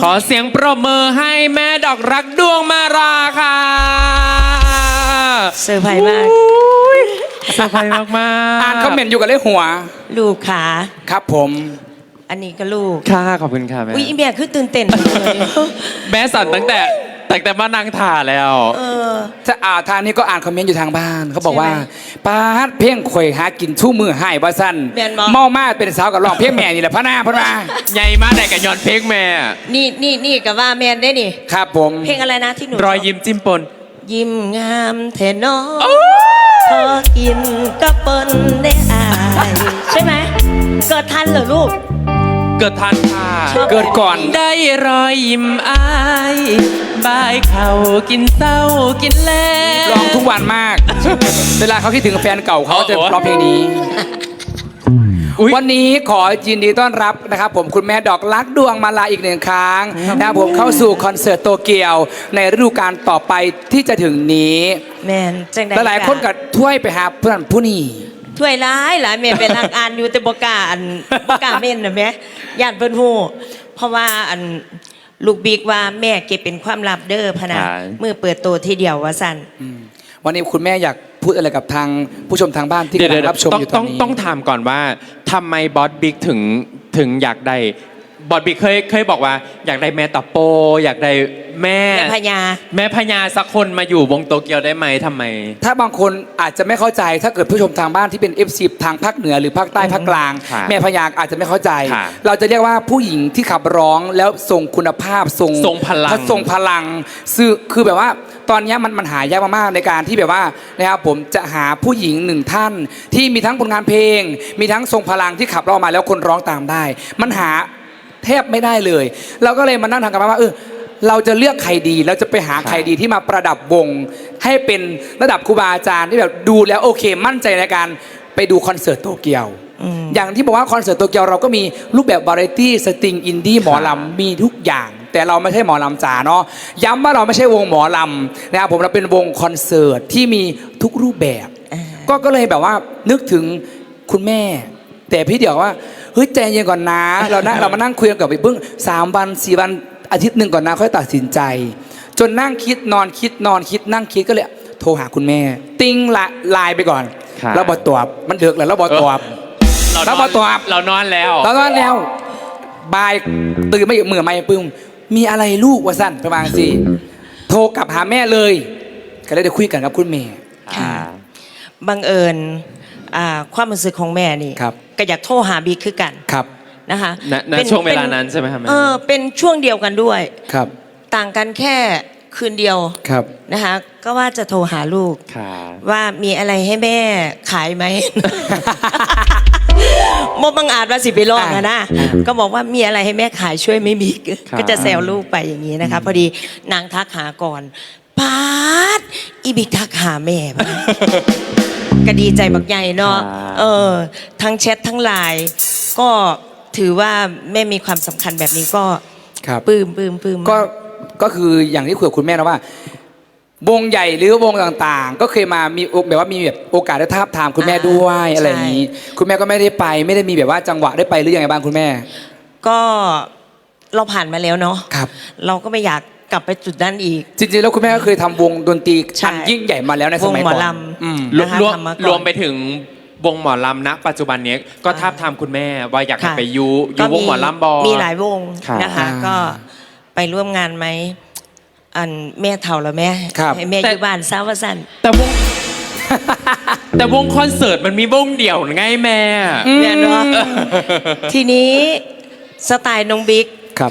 ขอเสียงปรบมือให้แม่ดอกรักดวงมาราค่ะเซอร์ไพรส์มากเซอร์ไพรส์มากมากอ่านคอมเมนต์อยู่กับเลขหัว ลูกขาครับผม อันนี้ก็ลูกค่ะขอบคุณค่ะแม่อุ้ยอีเมียคือตื่นเต้นจังเลยแม่สั่นตั้งแต่ ตั้งแต่มานั่งถ่าแล้ว เออ ถ้าอ่านทางนี้ก็อ่านคอมเมนต์อยู่ทางบ้านเขาบอกว่าใช่ไหมปาดเพ่งข่อยหากินชู่มือให้บ่สั้นแม่นบ่ เมามาเป็นสาวกับร้องเพ่งแม่นี่แหละพะนาพะนาใหญ่มากแต่กับยอนเพลงแม่ นี่นี่นี่กับว่าแมนได้นี่ ครับผมเพลงอะไรนะที่หนูรอยยิ้มจิ้มปน ยิ้มงามเทนอพอกินก็เปิ้นได้อาย ใช่ไหมเกิดทันเหรอลูก เกิดทันค่ะชอบเกิดก่อน ได้รอยยิ้มอายบายเขากินเศร้ากินแลร้องทุกวันมาก เวลาเขาคิดถึงแฟนเก่าเขาจะโอ้โหร้องเพลงนี้อุ๊ยวันนี้ขอยินดีต้อนรับนะครับ ผมคุณแม่ดอกลักษณ์ดวงมาลาอีกหนึ่งครั้งนะครับผมเข้าสู่คอนเสิร์ตโตเกียว ในฤดูกาลต่อไปที่จะถึงนี้แมนจังใดหลายๆคนก็ถ้วยไปหาเพื่อนผู้นี้ถ้วยร้ายหลายแม่เป็นนักอ่านอยู่แต่บกล้าอันบกล้าเม่นนะแม่ ญาติเพิ่นฮู้เพราะว่าอันลูกบิ๊กว่าแม่เก็บเป็นความลับเด้อพะนะใช่มือเปิดตัวทีเดียวว่าสั่น วันนี้คุณแม่อยากพูดอะไรกับทางผู้ชมทางบ้านที่เดี๋ยวกำลัเดี๋ยวงรับชมต้องอยู่ตต้ออนงนี้ต้องถามก่อนว่าทำไมบอสบิ๊กถึงถึงอยากได้ บอสบิ๊กเคยเคยบอกว่า อยากได้แม่ตะโป อยากได้แม่ แม่พญา แม่พญาสักคนมาอยู่วงโตเกียวได้ไหมทำไม ถ้าบางคนอาจจะไม่เข้าใจถ้าเกิดผู้ชมทางบ้านที่เป็น F10 ทางภาคเหนือหรือภาคใต้ภาคกลาง ค่ะแม่พยากอาจจะไม่เข้าใจ ค่ะเราจะเรียกว่าผู้หญิงที่ขับร้องแล้วทรงคุณภาพทรงทรงพลัง ทรงพลังซึ่งคือแบบว่าตอนเนี้ยมันมันหายากมากๆในการที่แบบว่านะครับผมจะหาผู้หญิงหนึ่งท่าน ที่มีทั้งผลงานเพลง มีทั้งทรงพลังที่ขับร้องมาแล้วคนร้องตามได้ มันหา แทบไม่ได้เลย เราก็เลยมานั่งทำกันบ้านว่าเออเราจะเลือกใครดี เราจะไปหาใครดีที่มาประดับวง ให้เป็นระดับครูบาอาจารย์ที่แบบดูแล้วโอเค มั่นใจในการไปดูคอนเสิร์ตโตเกียวอืมอย่างที่บอกว่าคอนเสิร์ตโตเกียวเราก็มีรูปแบบวาไรตี้สตริงอินดี้หมอลำมีทุกอย่าง แต่เราไม่ใช่หมอลำจ๋าเนาะย้ำว่าเราไม่ใช่วงหมอลำนะครับผมเราเป็นวงคอนเสิร์ตที่มีทุกรูปแบบอ่าก็ก็เลยแบบว่านึกถึงคุณแม่ แต่พี่เดี๋ยวว่า เฮ้ยใจเย็นก่อนนะเรานะเรามานั่งคุยกันกับไปเพิ่งสามวันสี่วันอาทิตย์หนึ่งก่อนนะค่อยตัดสินใจ จนนั่งคิดนอนคิดนอนคิดนั่งคิดก็เลยโทรหาคุณแม่ ติ้งละไลน์ไปก่อนครับ เราบอตอบมันเดือกแล้วเราบอตอบ เราแล้วนพออนตัวอัพเรานอนแล้ว ตอนนั้นแล้วบายตื่นไม่เหมือไม่ปึ้งมีอะไรลูกวะสั้นประมาณสิโทรกลับหาแม่เลย ก็เลยได้คุยกันกับคุณแม่ ค่ะ บังเอิญ อ่าความรู้สึกของแม่นี่ครับ ก็อยากโทรหาบิ๊กคือกันครับนะคะณณป็ช่วงเวลาป็นั้นใช่ไหมครับแม่เออเป็นช่วงเดียวกันด้วย ครับ ต่างกันแค่คืนเดียวครับนะคะก็ว่าจะโทรหาลูก ค่ะว่ามีอะไรให้แม่ขายไหมโมบังอาจว่าสิไปลองอะนะ ก็บอกว่ามีอะไรให้แม่ขายช่วยไม่มีครับก็จะแซวลูกไปอย่างนี้นะคะ พอดีนางทักหาก่อนปาดอีบิกทักหาแม่พะนะ ก็ดีใจบักใหญ่เนาะเออ ทั้งแชททั้งไลน์ก็ถือว่าแม่มีความสำคัญแบบนี้ก็ครับปลื้มปลื้มปลื้มก็ก็คืออย่างที่คุยกับคุณแม่นะว่า วงใหญ่หรือวงต่างๆ ก็เคยมามีโอแบบว่ามีแบบโอกาสได้ทาบทามคุณแม่ด้วยอะไรอย่างนี้ คุณแม่ก็ไม่ได้ไป ไม่ได้มีแบบว่าจังหวะได้ไปหรือยังไงบ้างคุณแม่ก็เราผ่านมาแล้วเนาะ ครับ เราก็ไม่อยาก กลับไปจุดนั้นอีก จริงๆแล้วคุณแม่ก็เคยทำวงดนตรีใช่อันยิ่งใหญ่มาแล้วในสมัยวงหมอก่อนลำ อืม รวมนะคะรวมทำมาก่อนรวมไปถึงวงหมอลำณปัจจุบันนี้ก็ทาบทามคุณแม่ว่าอยากให้ค่ะ ไปอยูอยูวงหมอลำบอ มีหลายวงครับนะคะ อ่าก็ไปร่วมงานไหมอันแม่เท่าแล้วแม่ครับ ให้แม่อยู่บ้านซาวาสันแต่วง แต่วงคอนเสิร์ตมันมีวงเดี่ยวไงแม่ แม่เนาะทีนี้สไตล์น้องบิ๊ก ครับ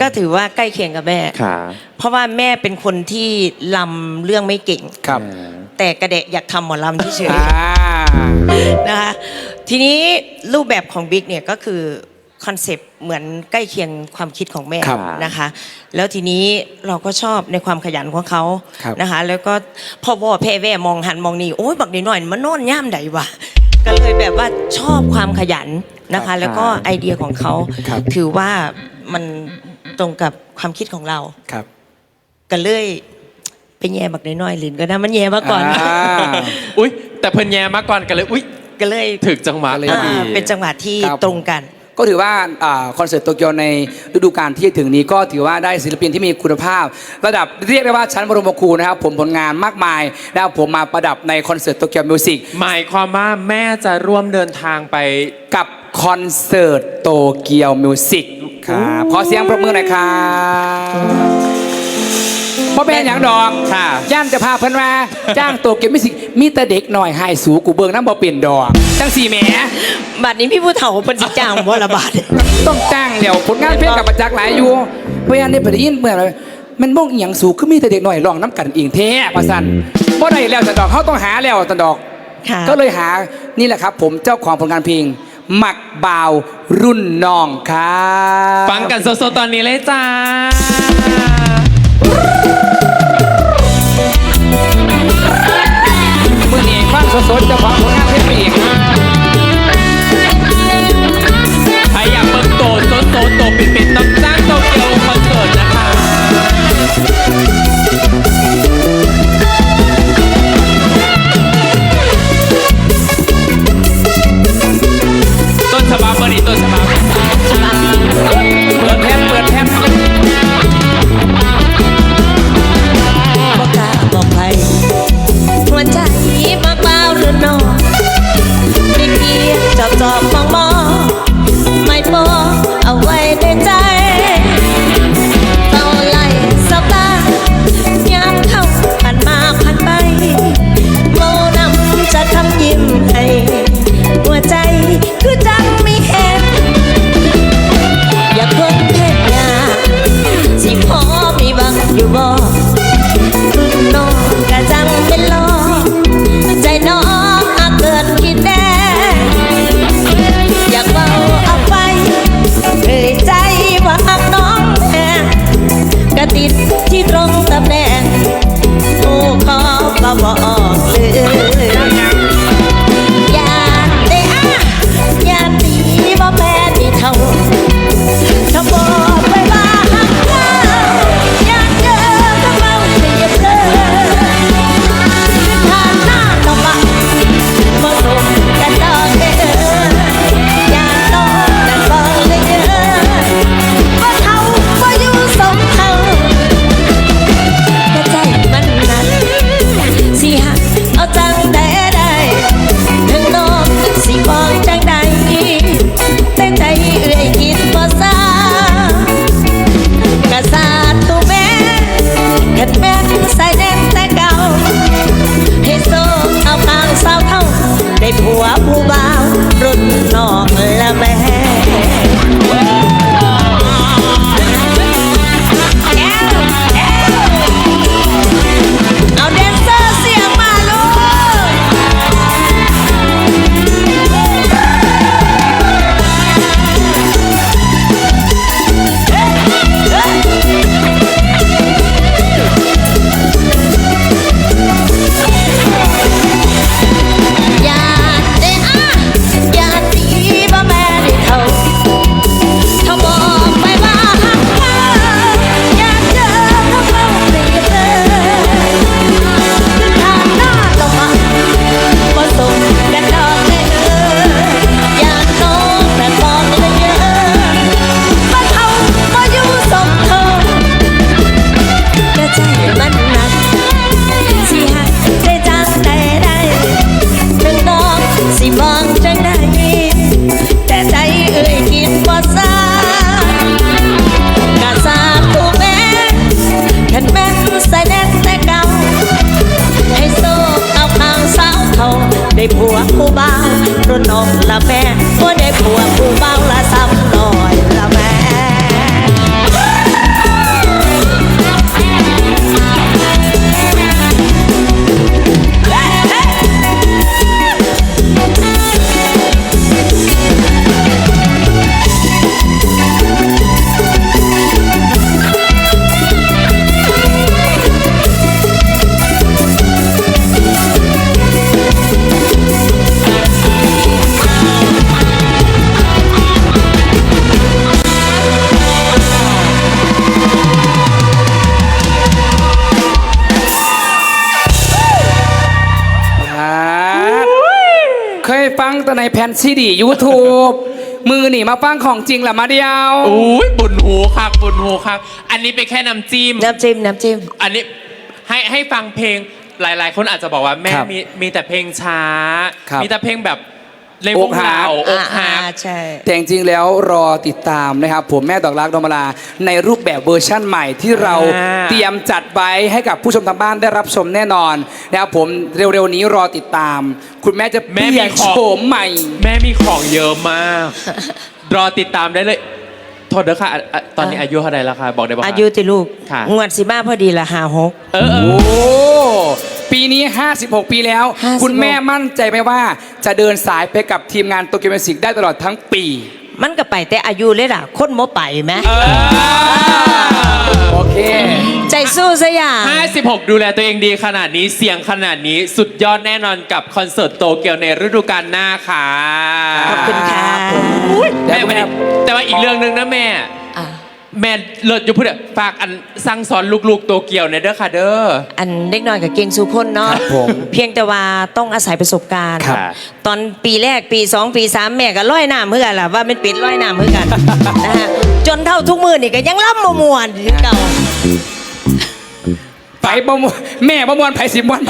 ก็ถือว่าใกล้เคียงกับแม่ ค่ะเพราะว่าแม่เป็นคนที่ลำเรื่องไม่เก่ง ครับแต่กระเดะอยากทำหมอลำที่เฉยอ่านะคะทีนี้รูปแบบของบิ๊กเนี่ยก็คือคอนเซปต์เหมือนใกล้เคียงความคิดของแม่ครับนะคะ แล้วทีนี้เราก็ชอบในความขยันของเขาครับ นะคะ แล้วก็พ่อพ่อแพ่แว่มองหันมองนี่โอ้ยบักนิดหน่อยมันโน่นย่ามใดวะก็เลยแบบว่าชอบความขยันนะคะแล้วก็ไอเดียของเขา ครับ ถือว่า มันตรงกับความคิดของเราครับ ก็เลยไปแย่บักนิดหน่อยลินก็นะมันแย่มาก่อน อ่า อุ้ยแต่เพิ่นแย่มาก่อนกันเลย อุ้ยก็เลยถึกจังหวะก็เลยพอดีอ่าเป็นจังหวะที่ครับ ตรงกัน ก็ถือว่าอ่าคอนเสิร์ตโตเกียวในฤดูกาลที่จะถึงนี้ก็ถือว่าได้ศิลปินที่มีคุณภาพ ระดับเรียกได้ว่าชั้นบรมครูนะครับผมผลงานมากมายนะครับผมมาประดับในคอนเสิร์ตโตเกียวมิวสิกหมายความว่าแม่จะร่วมเดินทางไป กับคอนเสิร์ตโตเกียวมิวสิก ครับขอเสียงปรบมือหน่อยครับพ่อเป็นอย่างดอกค่ะย่านจะพาเพิ่นมาจ้างโตเกียวมิวสิกมีแต่เด็กหน่อยไฮสูกูเบิงน้ำบ่เปลี่ยนดอกจังสี่แหมบัดนี้พี่ผู้เฒ่าเพิ่นสิจ้างบ่ละบาทต้องจ้างเดี๋ยวผลงานเพลงกับประจักษ์หลายอยู่เพราะฉะนั้นได้ไปได้ยินเมื่อไหร่มันบ้งอหย่างสูงคือมีแต่เด็กหน่อยร้องน้ำกันเองแท้ประสันบ่ได้แล้วแต่ดอกเขาต้องหาแล้วแต่ดอกค่ะก็เลยหานี่แหละครับ ผมเจ้าของผลงานเพลง หมักบาวรุ่นน้องครับฟังกันสดๆตอนนี้เลยจ้า มื่อนี้ฟังสดๆเจ้าของผลงานเพลงไปอีกใค ย แต่ในแผ่นซีดียูทูบมือหนีมาฟังของจริงละมาเดียวอุ้ยบุญหูคักบุญหูคักอันนี้เป็นแค่น้ำจิ้มน้ำจิ้มน้ำจิ้มอันนี้ให้ให้ฟังเพลงหลาย ๆ คนอาจจะบอกว่าแม่ครับมีมีแต่เพลงช้าครับมีแต่เพลงแบบ ในวอกงหักเราอกอ่าหักอ่าใช่ แต่จริงๆแล้วรอติดตามนะครับ ผมแม่ดอกรักดอมลา ในรูปแบบเวอร์ชั่นใหม่ที่เราอ่า เตรียมจัดไว้ให้กับผู้ชมทางบ้านได้รับชมแน่นอนนะครับผมเร็วๆนี้รอติดตาม คุณแม่จะเปแม่ลี่มียนของโฉมใหม่ แม่มีของเยอะมาก รอติดตามได้เลยโทษเด้อค่ะอะอะตอนนี้อายุเท่าไหร่แล้วคะบอกได้ปะคะอายุติลูกค่ะ งวดสิบ้าพอดีละหาหก เออเอโอ้อ ปีนี้ 56 ปีแล้ว 56 คุณแม่มั่นใจไหมว่า จะเดินสายไปกับทีมงานโตเกียวมิวสิกได้ตลอดทั้งปี มันก็ไปแต่อายุเลยล่ะ คนโมไปไหมเออโอเค ใจสู้ซะอย่าง 56 ดูแลตัวเองดีขนาดนี้เสียงขนาดนี้สุดยอดแน่นอนกับคอนเสิร์ตโตเกียวในฤดูกาลหน้าค่ะขอบคุณค่ะ แม่ไม่ได้แต่ว่าอีกเรื่องหนึ่งนะแม่อะ แม่เลิศอยู่พูดอะฝากอันสั่งสอนลูกๆโตเกียวในอยเด้อค่ะเด้อ อันเล็กน้อยกับเก่งสุคนเนาะครับผมเพียงแต่ว่าต้องอาศัยประสบการณ์ ครับ ตอนปีแรกปีสองปีสามแม่ก็ร้อยน้ำเพื่อกันล่ะว่าเป็นเป็ดร้อยน้ำเพื่อกัน นะฮะจนเท่าทุกมือนี่ก็ยังล่ำมมวนอยู่เก่า ไปประมวลแม่ประมวลไผ่สิบวัน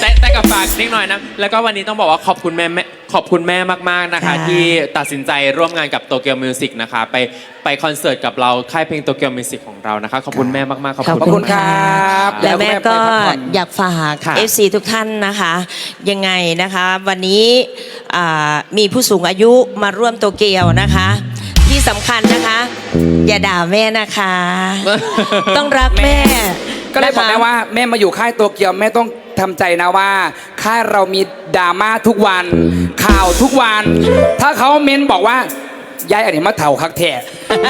แต่แต่กับฝากนิดหน่อยนะ แล้วก็วันนี้ต้องบอกว่าขอบคุณแม่แม่ขอบคุณแม่มากๆนะคะที่ตัดสินใจร่วมงานกับโตเกียวมิวสิกนะคะ ไปไปคอนเสิร์ตกับเราค่ายเพลงโตเกียวมิวสิกของเรานะคะ ขอบคุณแม่มากๆ ขอบขอบคุณคุณครับและแม่ก็แล้วแม่ไปพักผ่อน อยากฝาก ค่ะ FC ทุกท่านนะคะ ยังไงนะคะ วันนี้อ่ามีผู้สูงอายุมาร่วมโตเกียวนะคะ ที่สำคัญนะคะ อย่าด่าแม่นะคะ ต้องรักแม่ ก็เลยบอกนะคะแม่ว่าแม่มาอยู่ค่ายตัวเกียวแม่ต้องทำใจนะว่าค่ายเรามีดราม่าทุกวัน ข่าวทุกวัน ถ้าเขาเม้นบอกว่ายายอันนี้มาเถ่าคักแท้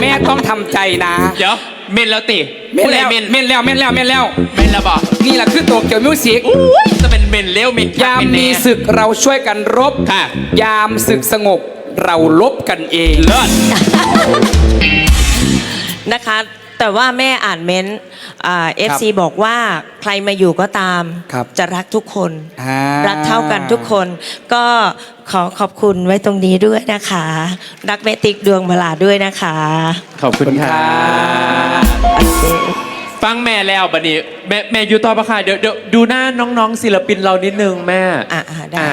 แม่ต้องทำใจนะ เดี๋ยวเมนแล้วติเม้นแล้วผู้ใดเมนเม้นแล้วเม้นแล้วเม้นแล้วเมนแล้วบอกนี่แหละคือตัวเกียวมิวสิกอุ้ยจะเป็นเมนเลี้ยวเมนคักยามเนแน่มีศึกเราช่วยกันรบค่ะ ยามศึกสงบเราลบกันเองเลิศนะคะ แต่ว่าแม่อ่านเม้นต์ เอฟซีบอกว่าใครมาอยู่ก็ตาม ครับจะรักทุกคน อ่ารักเท่ากันทุกคน ก็ขอขอบคุณไว้ตรงนี้ด้วยนะคะ รักแม่ติ๊กดวงมาลาด้วยนะคะ ขอบคุณค่ะฟังแม่แล้วบัดนี้แม่แม่อยู่ต่อปะค่ะเดี๋ยวเดี๋ยวดูหน้าน้องๆศิลปินเรานิดนึงแม่อะอะได้ อ่า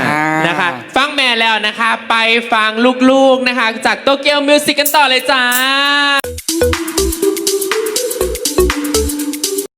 นะคะ ฟังแม่แล้วนะคะ ไปฟังลูกๆนะคะ จากโตเกียวมิวสิกกันต่อเลยจ้า